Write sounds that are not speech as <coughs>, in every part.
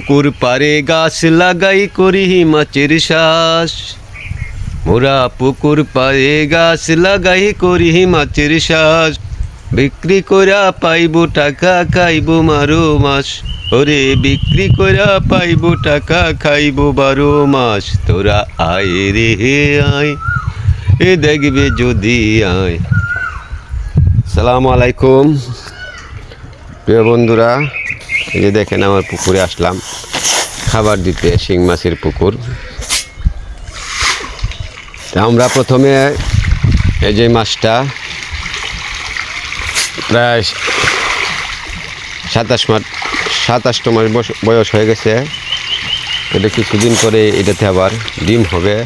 পুকুর পারে গাছ লাগাই করি মাছের শ্বাস। মোরা পুকুর পারে গাছ লাগাই করি মাছের শ্বাস। বিক্রি করা পাইব টাকা, খাইব মারো মাস। ওরে বিক্রি করা পাইব টাকা, খাইব বারো মাস। তোরা আয় রে আয়, এ দেখবে যদি আয়। সালাম আলাইকুম। প্রিয় বন্ধুরা, এই যে দেখেন আমার পুকুরে আসলাম। খাবার দিতে শিং মাছের পুকুর। আমরা প্রথমে এই যে মাছটা প্রায় সাতাশ মাস, সাতাশটো মাস বয়স হয়ে গেছে। এটা কিছুদিন পরে এটাতে আবার ডিম হবে।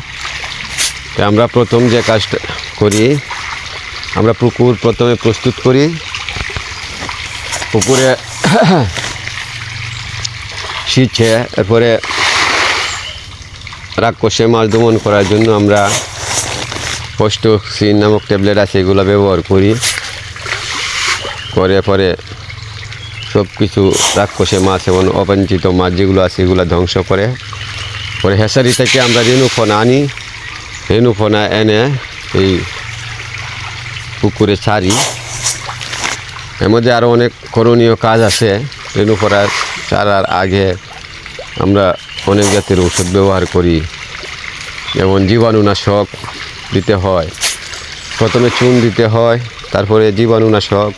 তা আমরা প্রথম যে কাজটা করি, আমরা পুকুর প্রথমে প্রস্তুত করি। পুকুরে শীতছে এরপরে রাক্ষসে মাছ দমন করার জন্য আমরা পোস্টোক্সিন নামক ট্যাবলেট আছে, এগুলো ব্যবহার করি। করে পরে সব কিছু রাক্ষসে মাছ এবং অবাঞ্ছিত মাছ যেগুলো আছে, এগুলো ধ্বংস করে। পরে হেসারি থেকে আমরা রেণুফোনা আনি। রেণুফোনা এনে এই পুকুরে ছাড়ি। এর মধ্যে আরও অনেক করণীয় কাজ আছে। রেণু করার চারার আগে আমরা অনেক জাতের ওষুধ ব্যবহার করি, যেমন জীবাণুনাশক দিতে হয়, প্রথমে চুন দিতে হয়, তারপরে জীবাণুনাশক।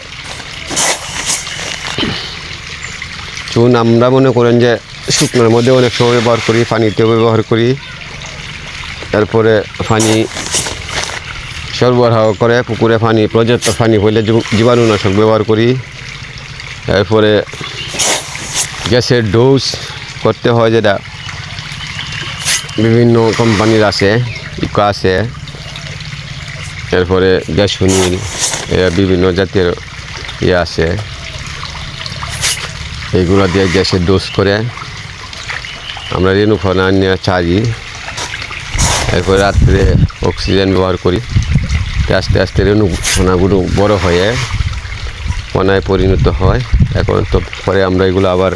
চুন আমরা মনে করেন যে শুকনোর মধ্যে অনেক সময় ব্যবহার করি, পানিতেও ব্যবহার করি, তারপরে পানি সরবরাহ করে, পুকুরে পানি, পর্যাপ্ত পানি হইলে জীবাণুনাশক ব্যবহার করি এরপরে গ্যাসের ডোজ করতে হয় যেটা বিভিন্ন কোম্পানির আছে, ইকো আছে, এরপরে গ্যাস সুনীল বিভিন্ন জাতীয় ইয়ে আছে। এইগুলো দিয়ে গ্যাসের ডোজ করে আমরা রেণুফনা নিয়ে চারি এরপরে রাত্রে অক্সিজেন ব্যবহার করি। আস্তে আস্তে রেণু ফোনাগুলো বড় হয়ে ফোনায় পরিণত হয়। এখন তো পরে আমরা এগুলো আবার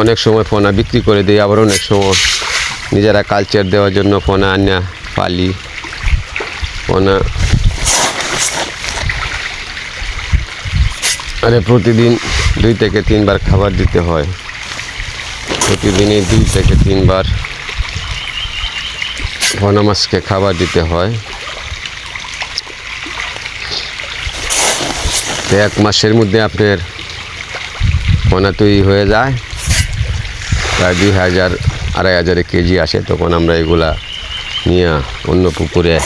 অনেক সময় ফোনা বিক্রি করে দিই, আবার অনেক সময় নিজেরা কালচার দেওয়ার জন্য ফোনা আনা পালি, ফোনা আরে প্রতিদিন দুই থেকে তিনবার খাবার দিতে হয়। প্রতিদিনই দুই থেকে তিনবার পোনা মাছকে খাবার দিতে হয়। এক মাসের মধ্যে আপনার পোনা তৈরি হয়ে যায়। প্রায় দুই হাজার, আড়াই হাজারে কেজি আসে, তখন আমরা এগুলা নিয়ে অন্য পুকুরে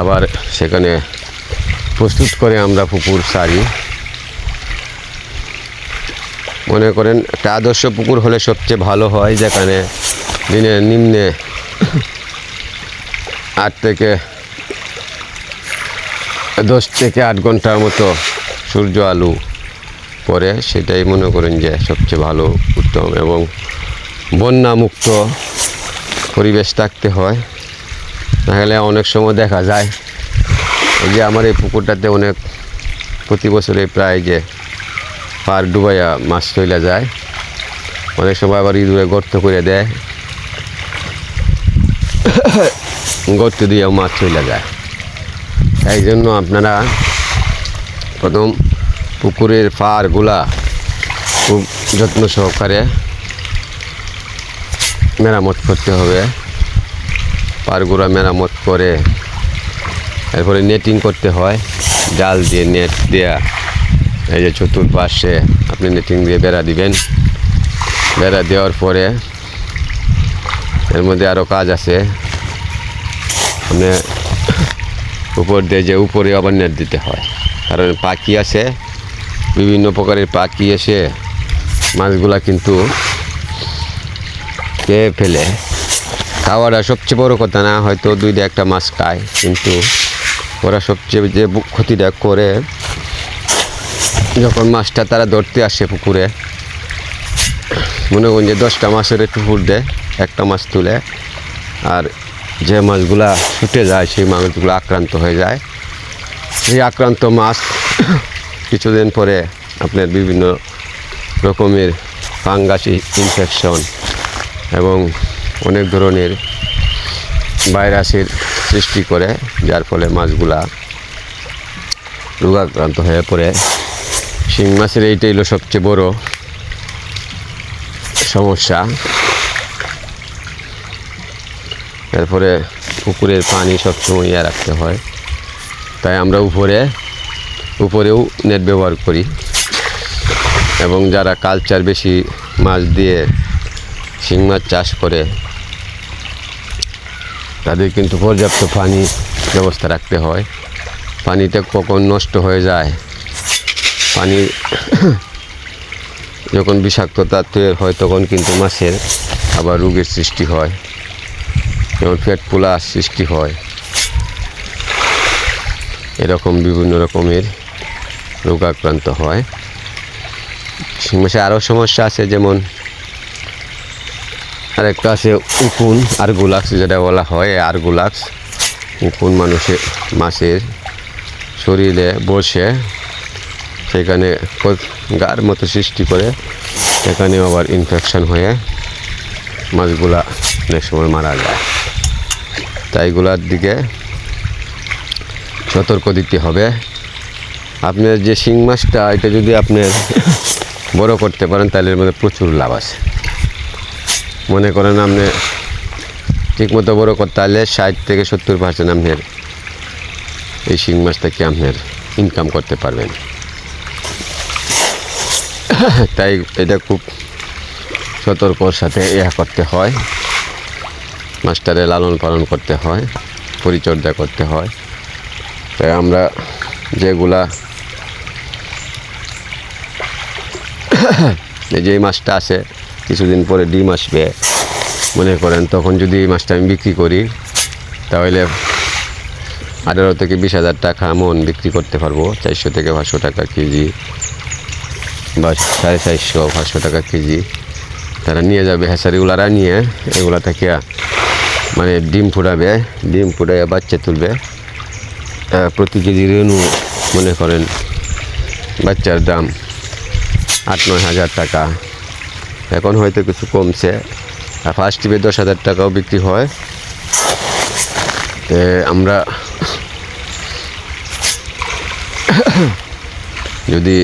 আবার সেখানে প্রস্তুত করে আমরা পুকুর সারি। মনে করেন একটা আদর্শ পুকুর হলে সবচেয়ে ভালো হয়, যেখানে দিনে নিম্নে আট থেকে দশ থেকে আট ঘণ্টার মতো সূর্য আলু পরে সেটাই মনে করেন যে সবচেয়ে ভালো উত্তম এবং বন্যামুক্ত পরিবেশ থাকতে হয়। নাহলে অনেক সময় দেখা যায় যে আমার এই পুকুরটাতে অনেক প্রতি বছরে প্রায় যে পার ডুবাইয়া মাছ চলে যায়। অনেক সময় আবার ইঁদুরে গর্ত করে দেয়। গর্ত দিয়ে মাছ চলে যায়। এই জন্য আপনারা প্রথম পুকুরের পাড়গুলা খুব যত্ন সহকারে মেরামত করতে হবে। পাড়গুলা মেরামত করে এরপরে নেটিং করতে হয়। জাল দিয়ে নেট দেয়া। এই যে চতুর্পাশে আপনি নেটিং দিয়ে বেড়া দিবেন। বেড়া দেওয়ার পরে এর মধ্যে আরও কাজ আছে। মানে উপর দিয়ে যে উপরে আবার নেট দিতে হয়। কারণ পাখি আছে বিভিন্ন প্রকারের পাখি এসে মাছগুলা কিন্তু খেয়ে ফেলে। খাওয়াটা সবচেয়ে বড় কথা না, হয়তো দুইটা একটা মাছ খায়, কিন্তু ওরা সবচেয়ে যে ক্ষতিটা করে যখন মাছটা তারা ধরতে আসে পুকুরে, মনে করুন যে দশটা মাছের ফুট দেয়, একটা মাছ তুলে, আর যে মাছগুলা ছুটে যায় সেই মাছগুলো আক্রান্ত হয়ে যায়। সেই আক্রান্ত মাছ কিছুদিন পরে আপনার বিভিন্ন রকমের ফাঙ্গাস ইনফেকশন এবং অনেক ধরনের ভাইরাসের সৃষ্টি করে, যার ফলে মাছগুলা রোগাক্রান্ত হয়ে পড়ে। শিং মাছের এইটাই হলো সবচেয়ে বড় সমস্যা। এরপরে পুকুরের পানি সবসময় ইয়ে রাখতে হয়। তাই আমরা উপরে উপরেও নেট ব্যবহার করি। এবং যারা কালচার বেশি মাছ দিয়ে শিং মাছ চাষ করে, তাদের কিন্তু পর্যাপ্ত পানি ব্যবস্থা রাখতে হয়। পানিটা কখন নষ্ট হয়ে যায়, পানি <coughs> যখন বিষাক্ততা তৈরি হয়, তখন কিন্তু মাছের আবার রোগের সৃষ্টি হয়। যেমন পেট পোলা সৃষ্টি হয়। এরকম বিভিন্ন রকমের রোগাক্রান্ত হয়। শিং মাছে আরও সমস্যা আছে, যেমন আরেকটা আছে উকুন, আরগুলাক্স, যেটা বলা হয়, আরগুলাক্স। উকুন মানুষের মাছের শরীরে বসে, সেখানে গার মতো সৃষ্টি করে সেখানে আবার ইনফেকশন হয়ে মাছগুলা অনেক সময় মারা যায়। তাই এগুলার দিকে সতর্ক দিতে হবে। আপনার যে শিং মাছটা, এটা যদি আপনার বড় করতে পারেন, তাহলে এর মধ্যে প্রচুর লাভ আছে। মনে করেন আপনি ঠিকমতো বড় করতে হলে ষাট থেকে সত্তর পার্সেন্ট আপনার এই শিং মাছ থেকে আপনার ইনকাম করতে পারবেন। তাই এটা খুব সতর্কর সাথে ইয়া করতে হয়। মাস্টারে লালন পালন করতে হয়, পরিচর্যা করতে হয়। তাই আমরা যেগুলা এই <coughs> যে এই মাছটা আছে, কিছুদিন পরে ডিম আসবে, মনে করেন তখন যদি এই মাছটা আমি বিক্রি করি, তাহলে আঠারো থেকে বিশ হাজার টাকা মন বিক্রি করতে পারব, চারশো থেকে পাঁচশো টাকা কেজি বা সাড়ে চারশো, পাঁচশো টাকা কেজি। তারা নিয়ে যাবে হ্যাসারিগুলারা নিয়ে, এগুলা থেকে মানে ডিম ফুটাবে, ডিম ফুটাইয়া বাচ্চা তুলবে। প্রতি কেজি রেণু মনে করেন বাচ্চার দাম আট, নয় হাজার টাকা। এখন হয়তো কিছু কমছে। আর ফার্স্ট টিপে দশ হাজার টাকাও বিক্রি হয়। আমরা যদি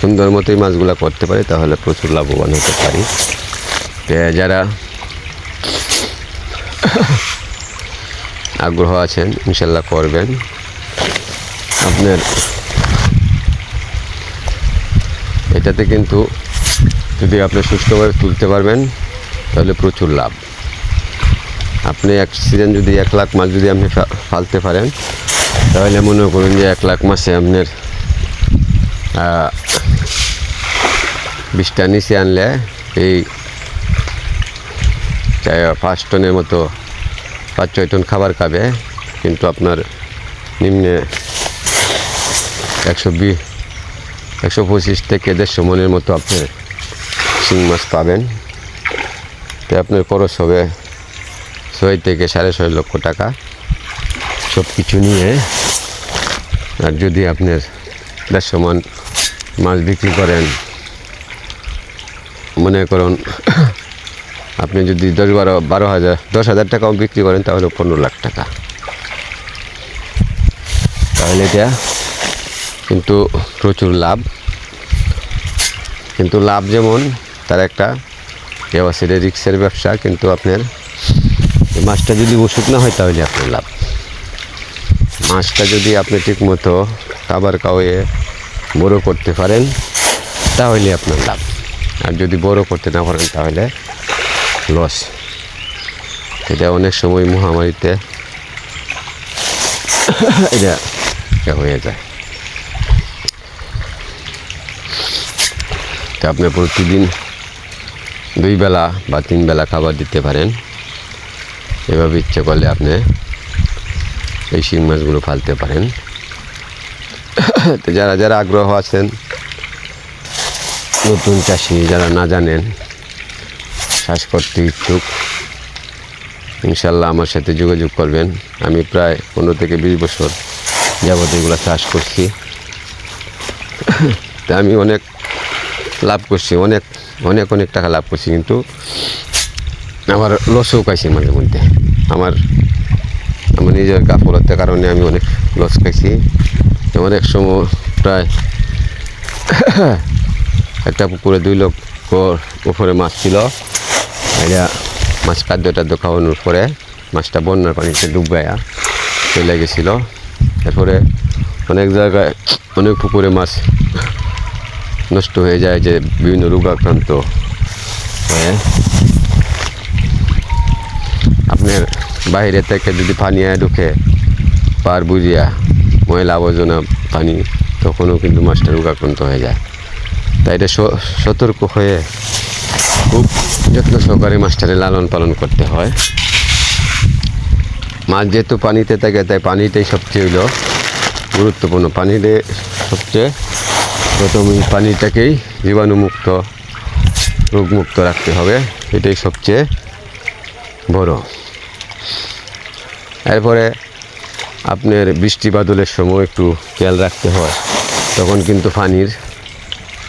সুন্দর মতোই মাছগুলো করতে পারি, তাহলে প্রচুর লাভবান হতে পারি। যারা আগ্রহ আছেন, ইনশাল্লাহ করবেন। আপনার এটাতে কিন্তু যদি আপনি সুস্থভাবে তুলতে পারবেন, তাহলে প্রচুর লাভ। আপনি এক সিজন যদি এক লাখ মাছ যদি আপনি ফালতে পারেন, তাহলে মনে করুন যে এক লাখ মাসে আপনার বিশটা নিচে আনলে এই পাঁচ টনের মতো পাঁচ ছয় টন খাবার খাবে, কিন্তু আপনার নিম্নে একশো বিশ একশো পঁচিশ থেকে দেড়শো মনের মতো আপনি শিং মাছ পাবেন। তো আপনার খরচ হবে ছয় থেকে সাড়ে ছয় লক্ষ টাকা। সব কিছু নিয়ে আর যদি আপনার দেড়শো মন মাছ বিক্রি করেন, মনে করুন আপনি যদি দশ বারো বারো হাজার, দশ হাজার টাকাও বিক্রি করেন, তাহলে পনেরো লাখ টাকা। তাহলে এটা কিন্তু প্রচুর লাভ। কিন্তু লাভ যেমন, তার একটা এও আছে রিক্সের ব্যবসা, কিন্তু আপনার মাছটা যদি ওষুধ না হয়, তাহলে আপনার লাভ। মাছটা যদি আপনি ঠিকমতো খাবার খাওয়িয়ে বড়ো করতে পারেন, তাহলে আপনার লাভ। আর যদি বড় করতে না পারেন, তাহলে লস। এটা অনেক সময় মহামারীতে <coughs> এটা হয়ে যায়। তা আপনি প্রতিদিন দুই বেলা বা তিন বেলা খাবার দিতে পারেন। এভাবে ইচ্ছে করলে আপনি এই শিং মাছগুলো ফালতে পারেন। তো যারা যারা আগ্রহ আছেন, নতুন চাষি যারা না জানেন, চাষ করতে ইচ্ছুক, ইনশাল্লাহ আমার সাথে যোগাযোগ করবেন। আমি প্রায় পনেরো থেকে বিশ বছর যাবত এগুলো চাষ করছি। তা আমি অনেক লাভ করছি, অনেক অনেক অনেক টাকা লাভ করছি, কিন্তু আমার লসও খাইছি মাঝে মধ্যে। আমার আমার নিজের গাফলতার কারণে আমি অনেক লস খাইছি এক সময় প্রায় <coughs> একটা পুকুরে দুই লক্ষ উপরে মাছ ছিল। এটা মাছ খাদ্য টাদ্য খাওয়ানোর পরে মাছটা বন্যার পানিতে ডুবাইয়া চলে গেছিল। তারপরে অনেক জায়গায় অনেক পুকুরে মাছ নষ্ট হয়ে যায় যে বিভিন্ন রোগাক্রান্ত হয়ে? আপনার বাইরে থেকে যদি পানি ঢুকে, পার বুঝিয়া ময়লা আবর্জনা পানি, তখনও কিন্তু মাছটা রোগাক্রান্ত হয়ে যায়। তাই এটা সতর্ক হয়ে খুব যত্ন সহকারে মাছটারে লালন পালন করতে হয়। মাছ যেহেতু পানিতে থাকে, তাই পানিটাই সবচেয়ে হইল গুরুত্বপূর্ণ। পানিতে সবচেয়ে প্রথম এই পানিটাকেই জীবাণুমুক্ত, রোগমুক্ত রাখতে হবে। এটাই সবচেয়ে বড়। এরপরে আপনার বৃষ্টি বাদলের সময় একটু খেয়াল রাখতে হয়। তখন কিন্তু পানির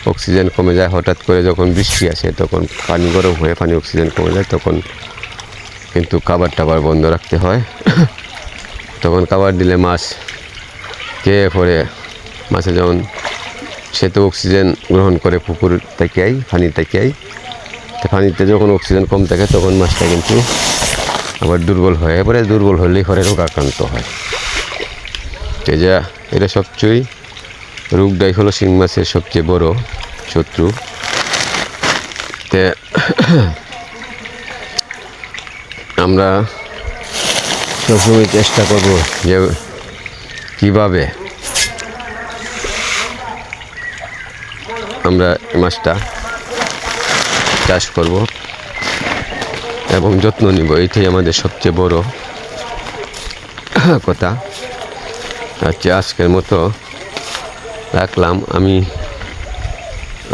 অক্সিজেন কমে যায়। হঠাৎ করে যখন বৃষ্টি আসে, তখন পানি গরম হয়ে পানি অক্সিজেন কমে যায়, তখন কিন্তু খাবার টাবার বন্ধ রাখতে হয়। তখন খাবার দিলে মাছ খেয়ে পরে মাছে যেমন সে তো অক্সিজেন গ্রহণ করে পুকুর থেকেই পানি থেকেই তো পানিতে যখন অক্সিজেন কম থাকে, তখন মাছটা কিন্তু আবার দুর্বল হয়। এবারে দুর্বল হলেই রোগ আক্রান্ত হয়। তো যা, এটা সবচেয়ে রোগটাই হলো শিং মাছের সবচেয়ে বড় শত্রু। তে আমরা সবসময় চেষ্টা করব যে কীভাবে আমরা এই মাছটা চাষ করব এবং যত্ন নিব। এটাই আমাদের সবচেয়ে বড় কথা। আচ্ছা আজকের মতো রাখলাম। আমি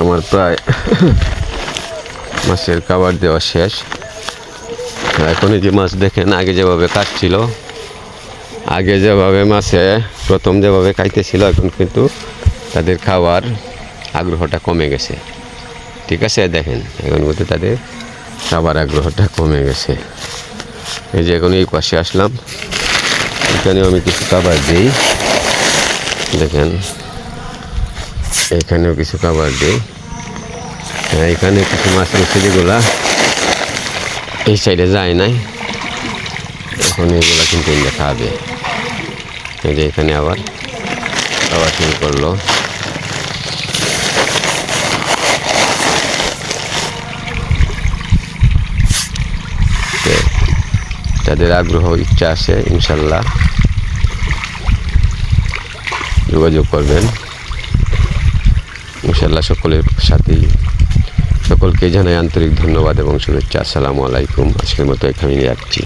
আমার প্রায় মাছের খাবার দেওয়া শেষ। এখন যে মাছ দেখেন, আগে যেভাবে কাটছিল, আগে যেভাবে মাছে, প্রথম যেভাবে খাইতেছিল, এখন কিন্তু তাদের খাওয়ার আগ্রহটা কমে গেছে। ঠিক আছে, দেখেন এখন কিন্তু তাদের খাবার আগ্রহটা কমে গেছে। এই যে এখন এই পাশে আসলাম, এখানেও আমি কিছু খাবার দিই। দেখেন, এখানেও কিছু খাবার দিই। হ্যাঁ এখানে কিছু মাছ রয়েছে যেগুলা এই সাইডে যায় নাই। এখন এগুলা কিন্তু খাবে এই যে এখানে আবার খাওয়া শুরু করল। যাদের আগ্রহ, ইচ্ছা আছে, ইনশাল্লাহ যোগাযোগ করবেন। ইনশাল্লাহ সকলের সাথেই। সকলকে জানাই আন্তরিক ধন্যবাদ এবং শুভেচ্ছা। আসসালামু আলাইকুম। আজকের মতো এখানে রাখছি।